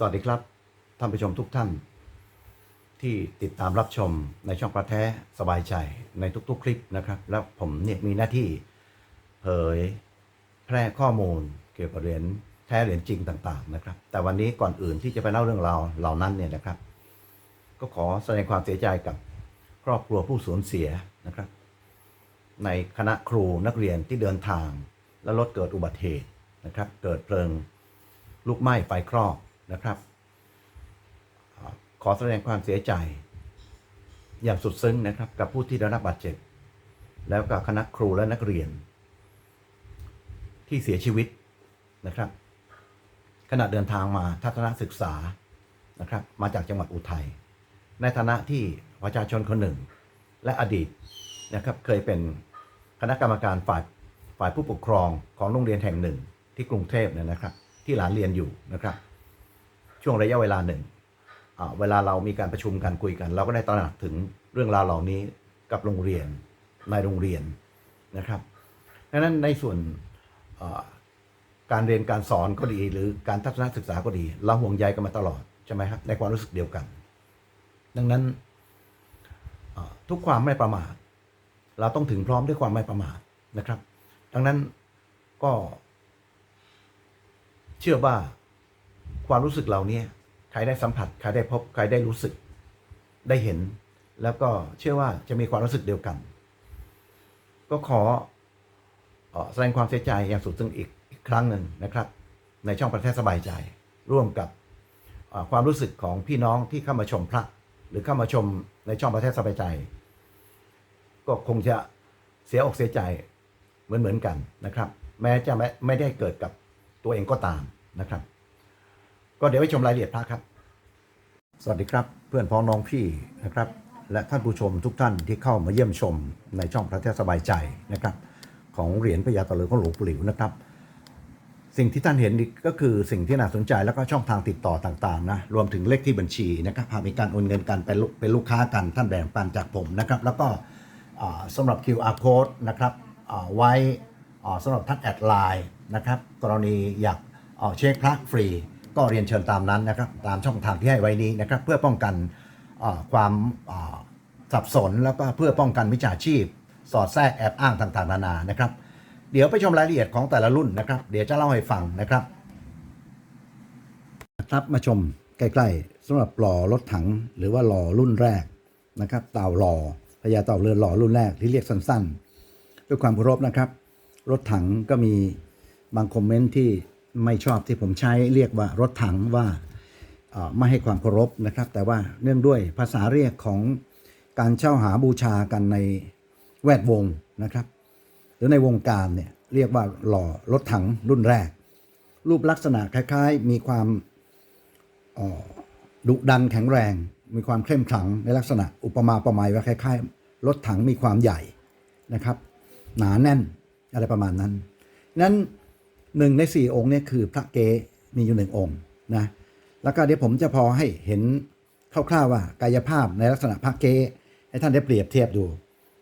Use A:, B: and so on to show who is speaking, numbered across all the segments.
A: สวัสดีครับ ท่านผู้ชมทุกท่าน ที่ติดตามรับชมในช่องประแท้สบายใจในทุกๆ คลิปนะครับ แล้วผมเนี่ยมีหน้าที่เผยแพร่ข้อมูลเกี่ยวกับเหรียญแท้เหรียญจริงต่าง ๆ นะครับ แต่วันนี้ก่อนอื่นที่จะไปเล่าเรื่องราวเหล่านั้นเนี่ยนะครับ ก็ขอแสดงความเสียใจกับครอบครัวผู้สูญเสียนะครับ ในคณะครูนักเรียนที่เดินทาง และรถเกิดอุบัติเหตุนะครับ เกิดเพลิงลุกไหม้ไฟคลอก นะครับ ขอแสดงความเสียใจ อย่างสุดซึ้งนะครับ กับผู้ที่ได้รับบาดเจ็บ แล้วกับคณะครูและนักเรียน ที่เสียชีวิตนะครับ ขณะเดินทางมาทัศนศึกษานะครับ มาจากจังหวัดอุทัยในฐานะที่ประชาชนคนหนึ่ง และอดีตนะครับเคยเป็นคณะกรรมการฝ่ายฝ่ายผู้ปกครองของโรงเรียนแห่งหนึ่งที่กรุงเทพเนี่ยนะครับ ที่หลานเรียนอยู่นะครับ ช่วงระยะเวลาหนึ่งเวลาเรามีการประชุมกันคุยกัน เราก็ได้ตระหนักถึงเรื่องราวเหล่านี้กับโรงเรียนในโรงเรียนนะครับดังนั้นในส่วนการเรียนการสอนก็ดีหรือการทัศนศึกษาก็ดี เราห่วงใยกันมาตลอดใช่ไหมครับในความรู้สึกเดียวกัน ดังนั้นทุกความไม่ประมาทเราต้องถึงพร้อมด้วยความไม่ประมาทนะครับ ดังนั้นก็เชื่อว่า ความรู้สึกเหล่านี้ใครได้สัมผัสใครได้พบใครได้รู้สึกได้เห็น แล้วก็เชื่อว่าจะมีความรู้สึกเดียวกัน ก็ขอแสดงความเสียใจอย่างสุดซึ้งอีกอีกครั้งหนึ่งนะครับ ในช่องประเทศสบายใจ ร่วมกับความรู้สึกของพี่น้องที่เข้ามาชมพระ หรือเข้ามาชมในช่องประเทศสบายใจ ก็คงจะเสียอกเสียใจเหมือนเหมือนๆกันนะครับ แม้จะไม่ไม่ได้เกิดกับตัวเองก็ตามนะครับ ก็เดี๋ยวไปชมรายละเอียดพระครับ สวัสดีครับ เพื่อนพ้องน้องพี่นะครับ และท่านผู้ชมทุกท่านที่เข้ามาเยี่ยมชมในช่องพระเทศสบายใจนะครับ ของเหรียญพญาตะเลือของหลวงปู่หลิวนะครับ สิ่งที่ท่านเห็นนี่ก็คือสิ่งที่น่าสนใจแล้วก็ช่องทางติดต่อต่างๆนะรวมถึงเลขที่บัญชีนะครับหากมีการโอนเงินกันเป็นลูกเป็นลูกค้ากันท่านแบ่งปันจากผมนะครับ แล้วก็อ่าสำหรับ QR code นะครับไว้อ่าสำหรับท่านแอดไลน์นะครับ กรณีอยากเช็คพระฟรี ก็เรียนเชิญตามนั้นนะครับตามช่องทางที่ให้ไว้นี้นะครับเพื่อป้องกันความสับสนแล้วก็เพื่อป้องกันมิจฉาชีพ สอดแทรกแอบอ้างต่างๆนานานะครับเดี๋ยวไปชมรายละเอียดของแต่ละรุ่นนะครับ เดี๋ยวจะเล่าให้ฟังนะครับครับมาชมใกล้ๆสำหรับหล่อรถถังหรือว่าหล่อรุ่นแรกนะครับเต่าหล่อพญาเต่าเรือนหล่อรุ่นแรกที่เรียกสั้นๆ ด้วยความเคารพนะครับ รถถังก็มีบางคอมเมนต์ที่ ไม่ชอบที่ผมใช้เรียกว่ารถถังว่าไม่ให้ความเคารพนะครับ แต่ว่าเนื่องด้วยภาษาเรียกของการเช่าหาบูชากันในแวดวงนะครับ หรือในวงการเนี่ยเรียกว่าหล่อรถถังรุ่นแรก รูปลักษณะคล้ายๆ มีความอ่อดุดันแข็งแรง มีความเข้มขลังในลักษณะอุปมาประไมยว่าคล้าย ๆ รถถังมีความใหญ่นะครับ หนาแน่นอะไรประมาณนั้นนั้น หนึ่งในสี่องค์เนี่ยคือพระเกมีอยู่หนึ่งองค์นะแล้วก็เดี๋ยวผมจะพอให้เห็นคร่าวๆว่ากายภาพในลักษณะพระเกให้ท่านได้เปรียบเทียบดู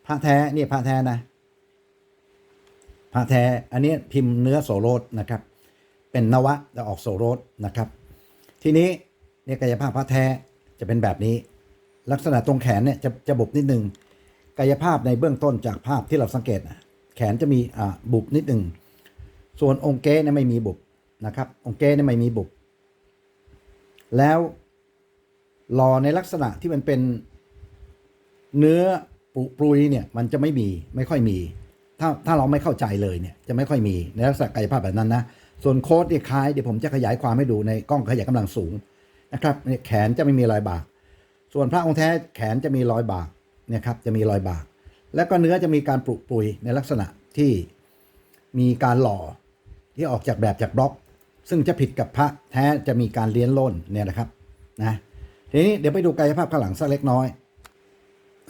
A: พระแท้เนี่ยพระแท้นะพระแท้อันนี้พิมพ์เนื้อโสรสนะครับ เป็นนวะจะออกโสรสนะครับ ทีนี้เนี่ยกายภาพพระแท้จะเป็นแบบนี้ ลักษณะตรงแขนเนี่ยจะจะบุบนิดนึงกายภาพในเบื้องต้นจากภาพที่เราสังเกตนะแขนจะมีอ่าบุบนิดหนึ่ง ส่วนองค์เก้เนี่ยไม่มีบุบนะครับ องค์เก้เนี่ยไม่มีบุบแล้วหล่อในลักษณะที่มันเป็นเนื้อปุปรุยเนี่ยมันจะไม่มีไม่ค่อยมี ถ้าถ้าเราไม่เข้าใจเลยเนี่ยจะไม่ค่อยมีในลักษณะกายภาพแบบนั้นนะส่วนโค้ดเนี่ยคล้ายเดี๋ยวผมจะขยายความให้ดูในกล้องขยายกำลังสูงนะครับเนี่ยแขนจะไม่มีรอยบาก ส่วนพระองค์แท้แขนจะมีรอยบากเนี่ยครับจะมีรอยบาก แล้วก็เนื้อจะมีการปรุปรุยในลักษณะที่มีการหล่อ ที่ออกจากแบบจากบล็อก ซึ่งจะผิดกับพระแท้จะมีการเลี้ยนล่นเนี่ยนะครับนะทีนี้เดี๋ยวไปดูกายภาพข้างหลังสักเล็กน้อย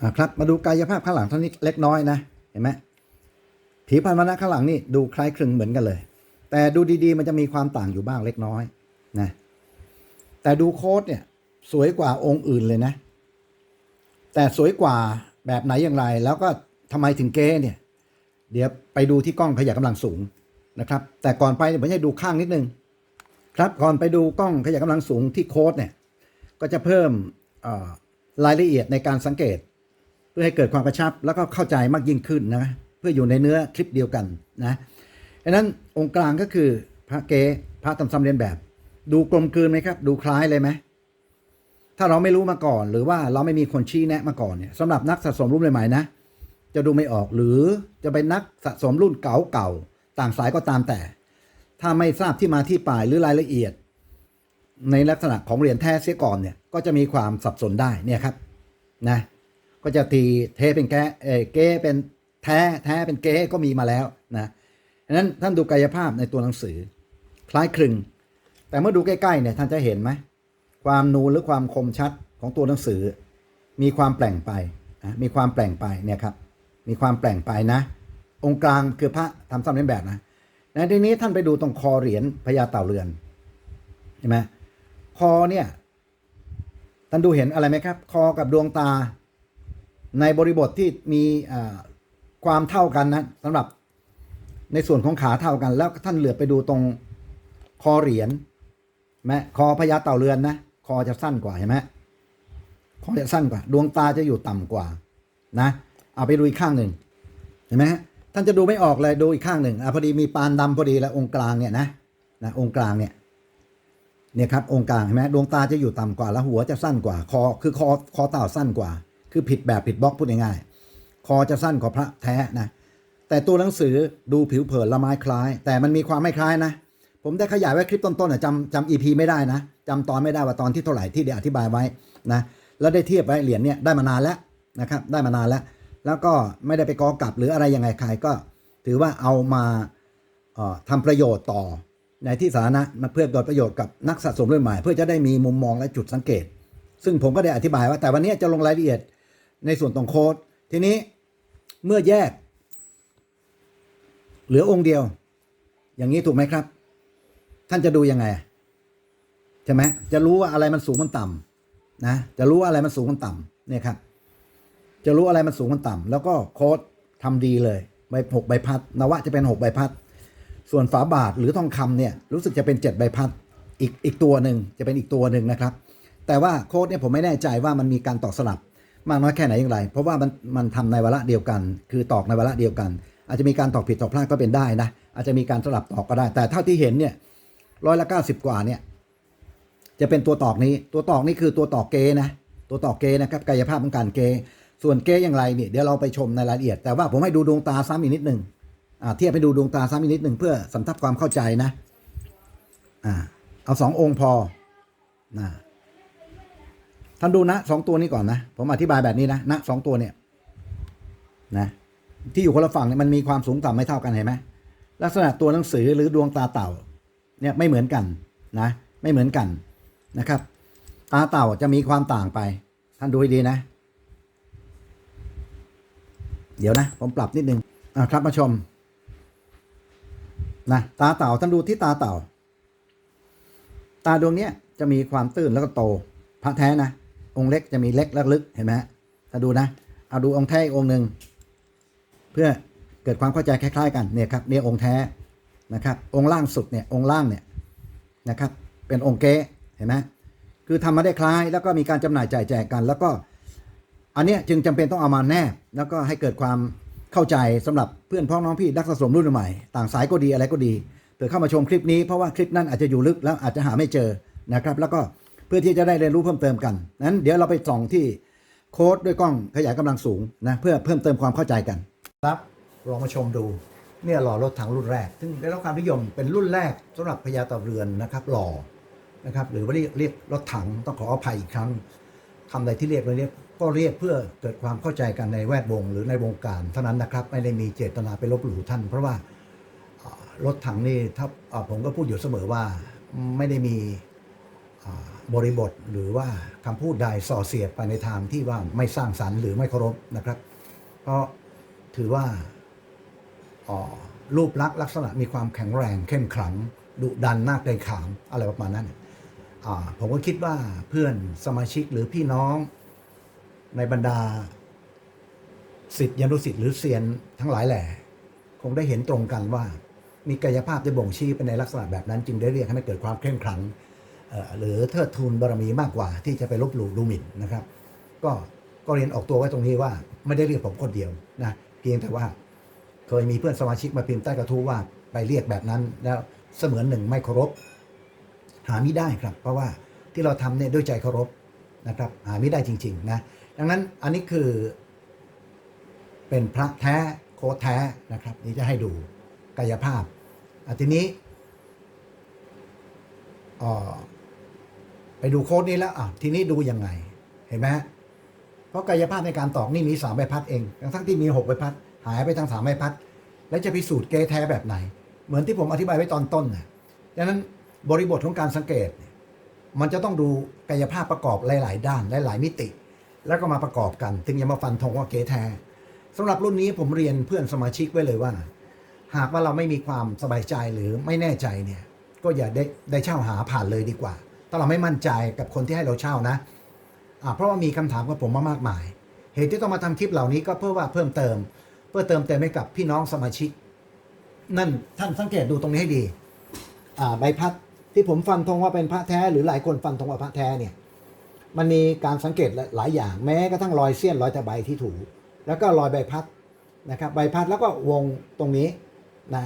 A: อ่าครับมาดูกายภาพข้างหลังท่านี้เล็กน้อยนะเห็นไหมผีพันวนะข้างหลังนี่ดูคล้ายคลึงเหมือนกันเลย แต่ดูดีๆ มันจะมีความต่างอยู่บ้างเล็กน้อยนะแต่ดูโค้ดเนี่ยสวยกว่าองค์อื่นเลยนะ แต่สวยกว่าแบบไหนอย่างไร แล้วก็ทำไมถึงเก้เนี่ย เดี๋ยวไปดูที่กล้องขยายกำลังสูง นะครับ แต่ก่อนไปผมจะดูข้างนิดนึงครับก่อนไปดูกล้องขยายกำลังสูงที่โค้ดเนี่ยก็จะเพิ่มรายละเอียดในการสังเกต เพื่อให้เกิดความกระชับแล้วก็เข้าใจมากยิ่งขึ้นนะเพื่ออยู่ในเนื้อคลิปเดียวกันนะดังนั้นองค์กลางก็คือพระเกพระทำซ้ำเรียนแบบ ดูกลมกลืนไหมครับ ดูคล้ายเลยไหมถ้าเราไม่รู้มาก่อน หรือว่าเราไม่มีคนชี้แนะมาก่อนเนี่ยสำหรับนักสะสมรุ่นใหม่ๆนะ จะดูไม่ออกหรือจะเป็นนักสะสมรุ่นเก่าๆ ต่างสายก็ตามแต่ ถ้าไม่ทราบที่มาที่ไปหรือรายละเอียด ในลักษณะของเหรียญแท้เสียก่อนเนี่ยก็จะมีความสับสนได้เนี่ยครับนะก็จะตีเทเป็นแก้เอเก้เป็นแท้แท้เป็นเก้ก็มีมาแล้วนะดังนั้นท่านดูกายภาพในตัวหนังสือ คล้ายคลึง แต่เมื่อดูใกล้ๆเนี่ยท่านจะเห็นไหมความนูนหรือความคมชัดของตัวหนังสือ มีความแปลงไปนะมีความแปลงไปเนี่ยครับมีความแปลงไปนะ องค์กลางคือพระทำซ้ำเลียนแบบนะในที่นี้ท่านไปดูตรงคอเหรียญพญาเต่าเรือนเห็นไหมคอเนี่ยท่านดูเห็นอะไรไหมครับ คอกับดวงตา ในบริบทที่มีความเท่ากันนะสำหรับในส่วนของขาเท่ากัน แล้วท่านเหลือไปดูตรงคอเหรียญไหมคอพญาเต่าเรือนนะคอจะสั้นกว่าเห็นไหมคอจะสั้นกว่า ดวงตาจะอยู่ต่ำกว่า นะ เอาไปดูอีกข้างหนึ่งเห็นไหมฮะ ท่านจะดูไม่ออกเลยดูอีกข้างหนึ่งอะพอดีมีปานดำพอดีแล้วองค์กลางเนี่ยนะนะองค์กลางเนี่ยเนี่ยครับองค์กลางเห็นไหมดวงตาจะอยู่ต่ำกว่าแล้วหัวจะสั้นกว่าคอคือคอคอเต่าสั้นกว่า คือผิดแบบผิดบล็อกพูดง่ายๆคอจะสั้นกว่าพระแท้นะแต่ตัวหนังสือดูผิวเผินละไม้คล้าย แต่มันมีความไม่คล้ายนะ ผมได้ขยายไว้คลิปต้นๆน่ะจำจำ EP ไม่ได้นะจำตอนไม่ได้ว่าตอนที่เท่าไหร่ที่ได้อธิบายไว้นะแล้วได้เทียบไว้เหรียญเนี่ยได้มานานแล้วนะครับได้มานานแล้ว แล้วก็ไม่ได้ไปกอกลับหรืออะไรยังไงใครก็ถือว่าเอามาเอ่อทำประโยชน์ต่อในที่สาธารณะมาเพื่อเกิดประโยชน์กับนักสะสมรุ่นใหม่ เพื่อจะได้มีมุมมองและจุดสังเกต ซึ่งผมก็ได้อธิบายว่าแต่วันนี้จะลงรายละเอียดในส่วนตรงโค้ดทีนี้เมื่อแยก เหลือองค์เดียว อย่างนี้ถูกไหมครับ ท่านจะดูยังไงใช่ไหมจะรู้ว่าอะไรมันสูงมันต่ำนะจะรู้ว่าอะไรมันสูงมันต่ำเนี่ยครับ จะรู้อะไรมันสูงมันต่ำแล้วก็โค้ดทำดีเลยใบหกใบพัด นวะจะเป็นหกใบพัด ส่วนฝาบาทหรือทองคำเนี่ยรู้สึกจะเป็นเจ็ดใบพัดอีกอีกตัวหนึ่งจะเป็นอีกตัวหนึ่งนะครับ แต่ว่าโค้ดเนี่ยผมไม่แน่ใจว่ามันมีการตอกสลับมากน้อยแค่ไหนอย่างไร เพราะว่ามันมันทำในวาระเดียวกัน คือตอกในวาระเดียวกัน อาจจะมีการตอกผิดตอกพลาดก็เป็นได้นะอาจจะมีการสลับตอกก็ได้ แต่เท่าที่เห็นเนี่ยร้อยละเก้าสิบกว่าเนี่ยจะเป็นตัวตอกนี้ ตัวตอกนี้คือตัวตอกเกนะ ตัวตอกเกนะครับกายภาพของการเก ส่วนเกอย่างไรเนี่ยเดี๋ยวเราไปชมในรายละเอียด แต่ว่าผมให้ดูดวงตาซ้ำอีกนิดหนึ่งเทียบให้ดูดวงตาซ้ำอีกนิดหนึ่งเพื่อสำทับความเข้าใจนะอ่าเอาสององค์พอนะท่านดูนะสองตัวนี้ก่อนนะ ผมอธิบายแบบนี้นะนะสองตัวเนี่ยนะที่อยู่คนละฝั่งเนี่ยมันมีความสูงต่ำไม่เท่ากันเห็นไหมลักษณะตัวหนังสือหรือดวงตาเต่าเนี่ยไม่เหมือนกันนะ ไม่เหมือนกันนะครับ ตาเต่าจะมีความต่างไป ท่านดูให้ดีนะ เดี๋ยวนะ ผมปรับนิดนึงอ่าครับมาชม นะ ตาเต่าท่านดูที่ตาเต่า ตาดวงเนี้ยจะมีความตื้นแล้วก็โต พระแท้นะ องค์เล็กจะมีเล็กและลึกเห็นไหมฮะถ้าดูนะ เอาดูองค์แท้อีกองค์หนึ่งเพื่อเกิดความเข้าใจคล้าย ๆ กันเนี่ยครับเนี่ยองค์แท้นะครับ องค์ล่างสุดเนี่ยองค์ล่างเนี่ยนะครับ เป็นองค์เก๊เห็นไหมคือทำมาได้คล้ายแล้วก็มีการจำหน่ายจ่ายแจกกัน แล้วก็ อันนี้จึงจำเป็นต้องเอามาแนบแล้วก็ให้เกิดความเข้าใจสำหรับเพื่อนพ้องน้องพี่นักสะสมรุ่นใหม่ ต่างสายก็ดีอะไรก็ดีเผื่อเข้ามาชมคลิปนี้เพราะว่าคลิปนั้นอาจจะอยู่ลึกแล้วอาจจะหาไม่เจอนะครับแล้วก็เพื่อที่จะได้เรียนรู้เพิ่มเติมกันนั้นเดี๋ยวเราไปส่องที่โค้ดด้วยกล้องขยายกำลังสูงนะเพื่อเพิ่มเติมความเข้าใจกันครับลองมาชมดูเนี่ยหล่อรถถังรุ่นแรก ซึ่งได้รับความนิยมเป็นรุ่นแรกสำหรับพญาต่าเรือนนะครับหล่อนะครับหรือว่าเรียกรถถังต้องขออภัยอีกครั้งคำใดที่เรียกเลยเรียก ก็เรียกเพื่อเกิดความเข้าใจกันในแวดวง หรือในวงการเท่านั้นนะครับ ไม่ได้มีเจตนาไปลบหลู่ท่าน เพราะว่ารถถังนี่ถ้าผมก็พูดอยู่เสมอว่าไม่ได้มีบริบทหรือว่าคำพูดใดส่อเสียดไปในทางที่ว่าไม่สร้างสรรค์หรือไม่เคารพนะครับ เพราะถือว่ารูปลักษณ์ลักษณะมีความแข็งแรงเข้มขลังดุดันน่าเกรงขามอะไรประมาณนั้นผมก็คิดว่าเพื่อนสมาชิกหรือพี่น้อง ในบรรดาสิทธิยนุสิทธิ์หรือเซียนทั้งหลายแหล่คงได้เห็นตรงกันว่า มีกายภาพที่บ่งชี้ไปในลักษณะแบบนั้น จึงได้เรียกให้มันเกิดความเคร่งครังหรือเทิดทูนบารมีมากกว่า ที่จะไปลบหลู่ดูหมิ่นนะครับ ก็ก็เรียนออกตัวไว้ตรงนี้ว่า ไม่ได้เรียกผมคนเดียวนะเพียงแต่ว่า เคยมีเพื่อนสมาชิกมาพิมพ์ใต้กระทู้ว่าไปเรียกแบบนั้น แล้วเสมือนหนึ่งไม่เคารพหาไม่ได้ครับ เพราะว่าที่เราทำเนี่ยด้วยใจเคารพนะครับ หาไม่ได้จริง ๆ นะ ดังนั้นอันนี้คือ เป็นพระแท้โคดแท้นะครับ นี่จะให้ดูกายภาพอะทีนี้อ่อไปดูโค้ดนี้แล้วอะทีนี้ดูยังไง เห็นไหมเพราะกายภาพในการตอกนี่มีสามใบพัดเองทั้งที่มีหกใบพัด หายไปทั้งสามใบพัด แล้วจะพิสูจน์เกแท้แบบไหน เหมือนที่ผมอธิบายไว้ตอนต้นนะดังนั้นบริบทของการสังเกตเนี่ยมันจะต้องดูกายภาพประกอบหลาย ๆ ด้านหลาย ๆ มิติ แล้วก็มาประกอบกัน ถึงจะมาฟันธงว่าเกแท้สำหรับรุ่นนี้ผมเรียนเพื่อนสมาชิกไว้เลยว่า หากว่าเราไม่มีความสบายใจหรือไม่แน่ใจเนี่ย ก็อย่าได้ได้เช่าหาผ่านเลยดีกว่า ถ้าเราไม่มั่นใจกับคนที่ให้เราเช่านะอ่าเพราะว่ามีคำถามกับผมมามากมาย เหตุที่ต้องมาทำคลิปเหล่านี้ก็เพื่อว่าเพิ่มเติม เพื่อเติมเต็มให้กับพี่น้องสมาชิก นั่นท่านสังเกตดูตรงนี้ให้ดี อ่าใบพัดที่ผมฟันธงว่าเป็นพระแท้หรือหลายคนฟันธงว่าพระแท้เนี่ย มันมีการสังเกตหลายอย่าง แม้กระทั่งรอยเสี้ยนรอยตะไบที่ถูแล้วก็รอยใบพัดนะครับใบพัดแล้วก็วงตรงนี้นะ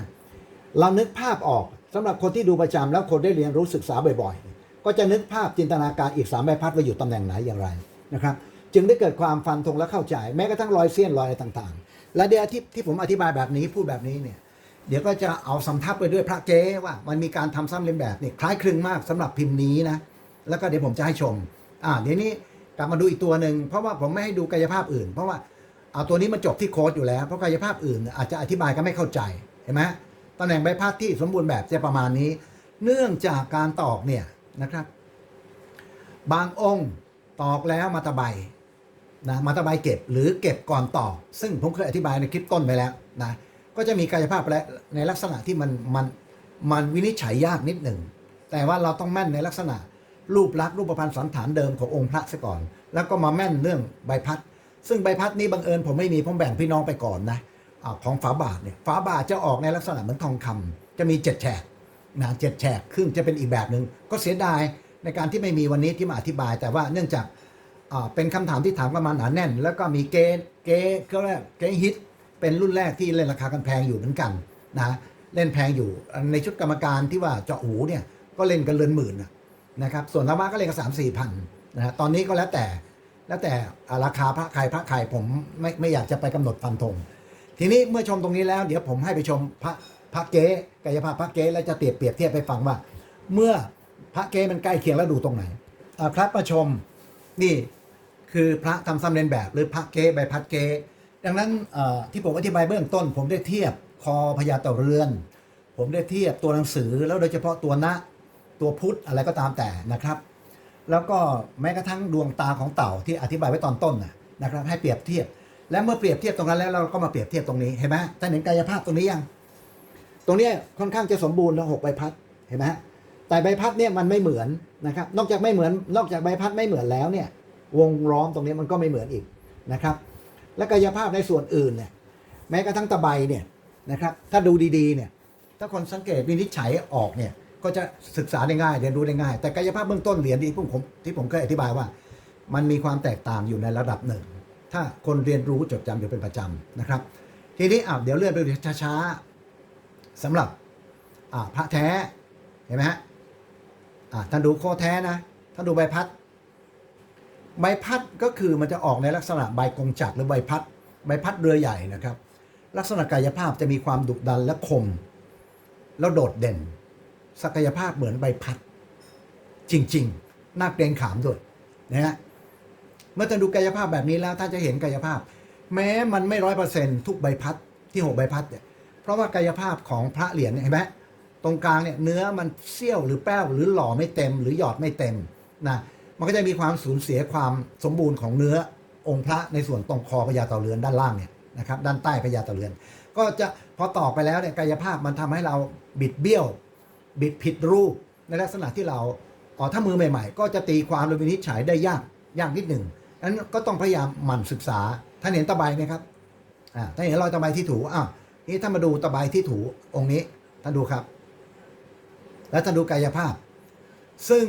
A: เรานึกภาพออกสำหรับคนที่ดูประจำแล้วคนได้เรียนรู้ศึกษาบ่อยๆ ก็จะนึกภาพจินตนาการอีกสามใบพัดว่าอยู่ตำแหน่งไหนอย่างไรนะครับจึงได้เกิดความฟันธงและเข้าใจ แม้กระทั่งรอยเสี้ยนรอยอะไรต่างๆ และเดี๋ยวที่ที่ผมอธิบายแบบนี้พูดแบบนี้เนี่ยเดี๋ยวก็จะเอาสำทับไปด้วยพระเจ้ว่า มันมีการทำซ้ำเลียนแบบนี่คล้ายคลึงมากสำหรับพิมพ์นี้นะแล้วก็เดี๋ยวผมจะให้ชม อ่าเดี๋ยวนี้กลับมาดูอีกตัวหนึ่งเพราะว่าผมไม่ให้ดูกายภาพอื่น เพราะว่าเอาตัวนี้มันจบที่โค้ดอยู่แล้ว เพราะกายภาพอื่น อาจจะอธิบายก็ไม่เข้าใจเห็นไหมตำแหน่งใบพัดที่สมบูรณ์แบบจะประมาณนี้ เนื่องจากการตอกเนี่ยนะครับ บางองค์ตอกแล้วมาตะไบนะมาตะไบเก็บหรือเก็บก่อนตอก ซึ่งผมเคยอธิบายในคลิปต้นไปแล้วนะก็จะมีกายภาพและในลักษณะที่มันมันมันวินิจฉัยยากนิดหนึ่งแต่ว่าเราต้องแม่นในลักษณะ รูปลักษณ์รูปพรรณสันฐานเดิมขององค์พระซะก่อน แล้วก็มาแม่นเรื่องใบพัด ซึ่งใบพัดนี้บังเอิญผมไม่มีผมแบ่งพี่น้องไปก่อนนะอาของฝาบาทเนี่ยฝาบาทจะออกในลักษณะเหมือนทองคำจะมีเจ็ดแฉกนะเจ็ดแฉกครึ่งจะเป็นอีกแบบหนึ่งก็เสียดายในการที่ไม่มีวันนี้ที่มาอธิบาย แต่ว่าเนื่องจากเป็นคำถามที่ถามกันมาหนาแน่น แล้วก็มีเกเกก็เรียกเกฮิตเป็นรุ่นแรกที่เล่นราคากันแพงอยู่เหมือนกันนะเล่นแพงอยู่ในชุดกรรมการที่ว่าเจาะหูเนี่ยก็เล่นกันเรือนหมื่นนะ นะครับ ส่วนธรรมะก็เล่นกันสามสี่พันนะฮะตอนนี้ก็แล้วแต่แล้วแต่ราคาพระใครพระใครผมไม่ไม่อยากจะไปกำหนดฟันธงทีนี้เมื่อชมตรงนี้แล้ว เดี๋ยวผมให้ไปชมพระพระเก๊กายภาพพระเก๊แล้วจะเปรียบเปรียบเทียบไปฟังว่า เมื่อพระเก๊มันใกล้เคียงแล้วดูตรงไหนอ่าพระประชมนี่คือพระทำซ้ำเลียนแบบหรือพระเก๊ใบพัดเก๊ดังนั้นที่ผมอธิบายเบื้องต้น ผมได้เทียบคอพญาเต่าเรือน ผมได้เทียบตัวหนังสือแล้วโดยเฉพาะตัวนะ ตัวพุทธอะไรก็ตามแต่นะครับ แล้วก็แม้กระทั่งดวงตาของเต่าที่อธิบายไว้ตอนต้นนะครับ ให้เปรียบเทียบ และเมื่อเปรียบเทียบตรงนั้นแล้วเราก็มาเปรียบเทียบตรงนี้เห็นไหมท่านเห็นกายภาพตรงนี้ยัง ตรงนี้ค่อนข้างจะสมบูรณ์แล้วหกใบพัดเห็นไหมแต่ใบพัดเนี่ยมันไม่เหมือนนะครับ นอกจากไม่เหมือนนอกจากใบพัดไม่เหมือนแล้วเนี่ยวงล้อมตรงนี้มันก็ไม่เหมือนอีกนะครับ และกายภาพในส่วนอื่นเนี่ยแม้กระทั่งตะไบเนี่ยนะครับ ถ้าดูดีๆเนี่ยถ้าคนสังเกตวินิจฉัยออกเนี่ย ก็จะศึกษาได้ง่ายเรียนรู้ได้ง่าย แต่กายภาพเบื้องต้นเหรียญที่ผมที่ผมเคยอธิบายว่า มันมีความแตกต่างอยู่ในระดับหนึ่ง ถ้าคนเรียนรู้จดจำอยู่เป็นประจำนะครับ ทีนี้อะเดี๋ยวเลื่อนไปดูช้าๆสำหรับอ่าพระแท้เห็นไหมฮะอ่าท่านดูโคแท้นะท่านดูใบพัด ใบพัดก็คือมันจะออกในลักษณะใบกงจักรหรือใบพัด ใบพัดเรือใหญ่นะครับ ลักษณะกายภาพจะมีความดุดันและคม แล้วโดดเด่น ศักยภาพเหมือนใบพัด จริง ๆ น่าเกรงขามด้วยนะฮะเมื่อท่านดูกายภาพแบบนี้แล้วท่านจะเห็นกายภาพ แม้มันไม่ร้อยเปอร์เซ็นทุกใบพัดที่หกใบพัดเนี่ยเพราะว่ากายภาพของพระเหรียญเนี่ยเห็นไหมตรงกลางเนี่ยเนื้อมันเสี้ยวหรือแป้วหรือหล่อไม่เต็ม หรือหยอดไม่เต็มนะมันก็จะมีความสูญเสียความสมบูรณ์ของเนื้อองค์พระในส่วนตรงคอพญาเต่าเรือนด้านล่างเนี่ยนะครับด้านใต้พญาเต่าเรือน ก็จะพอต่อไปแล้วเนี่ยกายภาพมันทำให้เราบิดเบี้ยว บิดผิดรูปในลักษณะที่เราอ๋อถ้ามือใหม่ ๆ ก็จะตีความหรือวินิจฉัยได้ยากยากนิดหนึ่งนั้นก็ต้องพยายามหมั่นศึกษาท่านเห็นตะไบไหมครับอ่าท่านเห็นรอยตะไบที่ถูอ้าวนี่ถ้ามาดูตะไบที่ถูองค์นี้ท่านดูครับ และท่านดูกายภาพ ซึ่ง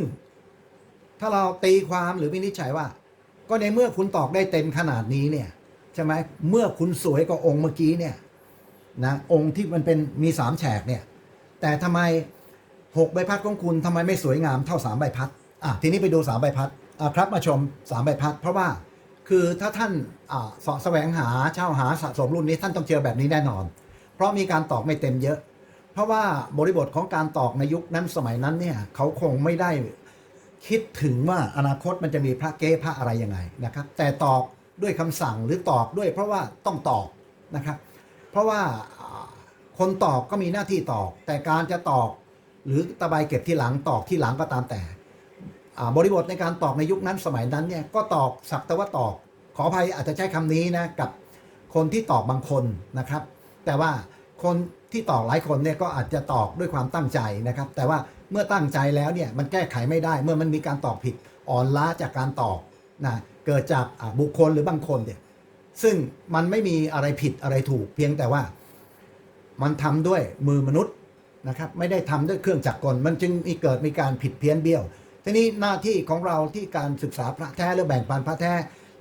A: ถ้าเราตีความหรือวินิจฉัยว่า ก็ในเมื่อคุณตอกได้เต็มขนาดนี้เนี่ยใช่ไหมเมื่อคุณสวยกว่าองค์เมื่อกี้เนี่ยนะองค์ที่มันเป็นมีสามแฉกเนี่ย แต่ทำไม หกใบพัดของคุณทำไมไม่สวยงามเท่าสามใบพัดอะทีนี้ไปดูสามใบพัดอะครับมาชมสามใบพัด เพราะว่าคือถ้าท่านอ่าสะแสวงหาเช่าหาสะสมรุ่นนี้ท่านต้องเจอแบบนี้แน่นอน เพราะมีการตอกไม่เต็มเยอะ เพราะว่าบริบทของการตอกในยุคนั้นสมัยนั้นเนี่ยเขาคงไม่ได้คิดถึงว่าอนาคตมันจะมีพระเก้พระอะไรยังไงนะครับ แต่ตอกด้วยคำสั่งหรือตอกด้วยเพราะว่าต้องตอกนะครับ เพราะว่าคนตอกก็มีหน้าที่ตอก แต่การจะตอก หรือตะไบเก็บที่หลังตอกที่หลังก็ตามแต่บริบทในการตอกในยุคนั้นสมัยนั้นเนี่ยก็ตอกสักแต่ว่าตอก ขออภัยอาจจะใช้คำนี้นะกับคนที่ตอกบางคนนะครับ แต่ว่าคนที่ตอกหลายคนเนี่ยก็อาจจะตอกด้วยความตั้งใจนะครับ แต่ว่าเมื่อตั้งใจแล้วเนี่ยมันแก้ไขไม่ได้ เมื่อมันมีการตอกผิดอ่อนล้าจากการตอกนะเกิดจากบุคคลหรือบางคนเนี่ยซึ่งมันไม่มีอะไรผิดอะไรถูกเพียงแต่ว่า มันทำด้วยมือมนุษย์ นะครับไม่ได้ทำด้วยเครื่องจักรกล มันจึงมีเกิดมีการผิดเพี้ยนเบี้ยว ทีนี้หน้าที่ของเราที่การศึกษาพระแท้หรือแบ่งปันพระแท้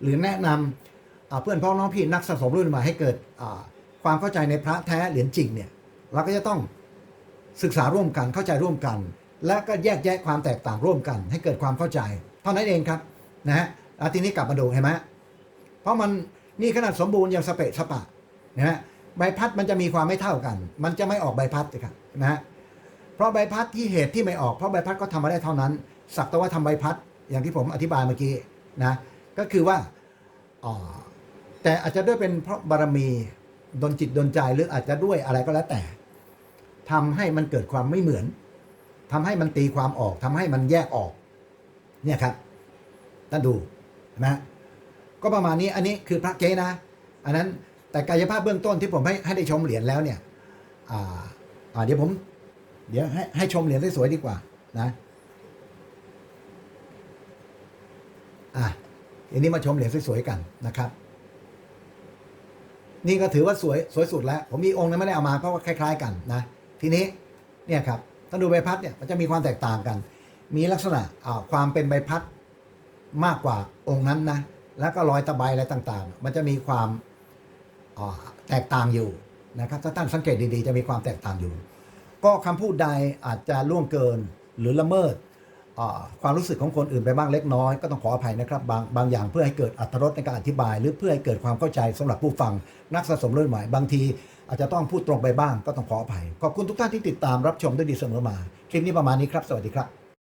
A: หรือแนะนำอ่าเพื่อนพ้องน้องพี่นักสะสมรุ่นใหม่ให้เกิดความเข้าใจในพระแท้เหรียญจริงเนี่ยเราก็จะต้องศึกษาร่วมกันเข้าใจร่วมกัน และก็แยกแยะความแตกต่างร่วมกัน ให้เกิดความเข้าใจ เท่านั้นเองครับนะฮะทีนี้กลับมาดูเห็นไหมเพราะมันนี่ขนาดสมบูรณ์ยังสเปะสปะนะฮะ ใบพัดมันจะมีความไม่เท่ากัน มันจะไม่ออกใบพัดครับนะฮะเพราะใบพัดที่เหตุที่ไม่ออกเพราะใบพัดก็ทำมาได้เท่านั้น สักแต่ว่าทำใบพัดอย่างที่ผมอธิบายเมื่อกี้นะก็คือว่าอ่าแต่อาจจะด้วยเป็นเพราะบารมีดนจิตดนใจหรืออาจจะด้วยอะไรก็แล้วแต่ทำให้มันเกิดความไม่เหมือนทำให้มันตีความออกทำให้มันแยกออก เนี่ยครับท่านดูนไหมก็ประมาณนี้อันนี้คือพระเกนะ อันนั้น แต่กายภาพเบื้องต้นที่ผมให้ให้ได้ชมเหรียญแล้วเนี่ยอ่าอ่าเดี๋ยวผม เดี๋ยวให้ให้ชมเหรียญสวยๆดีกว่านะอะทีนี้มาชมเหรียญสวยๆกันนะครับ นี่ก็ถือว่าสวยสวยสุดแล้ว ผมมีองค์นั้นไม่ได้เอามาเพราะว่าคล้าย ๆ กันนะ ทีนี้เนี่ยครับถ้าดูใบพัดเนี่ยมันจะมีความแตกต่างกัน มีลักษณะความเป็นใบพัดมากกว่าองค์นั้นนะ แล้วก็รอยตะไบอะไรต่างๆ มันจะมีความ แตกต่างอยู่นะครับถ้าท่านสังเกตดีๆ จะมีความแตกต่างอยู่ ก็คำพูดใดอาจจะล่วงเกินหรือละเมิดความรู้สึกของคนอื่นไปบ้างเล็กน้อยก็ต้องขออภัยนะครับบางบางอย่างเพื่อให้เกิดอัตรสในการอธิบาย หรือเพื่อให้เกิดความเข้าใจสำหรับผู้ฟังนักสะสมรุ่นใหม่บางที อาจจะต้องพูดตรงไปบ้างก็ต้องขออภัยขอบคุณทุกท่านที่ติดตามรับชมด้วยดีเสมอมา คลิปนี้ประมาณนี้ครับ สวัสดีครับ